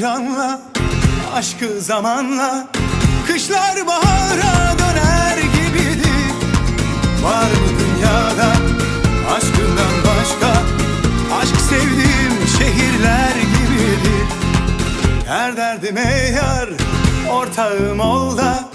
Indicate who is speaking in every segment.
Speaker 1: Söyle bir anla aşkı zamanla Kışlar bahara döner gibidir. Var mı dünyada aşkından başka? Aşk sevdiğim şehirler gibidir. Her derdime yar ortağım ol da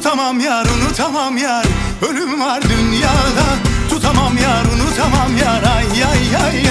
Speaker 1: Tutamam yar unutamam yar. Ölüm var dünyada. Tutamam yar unutamam yar. Ay ay ay ay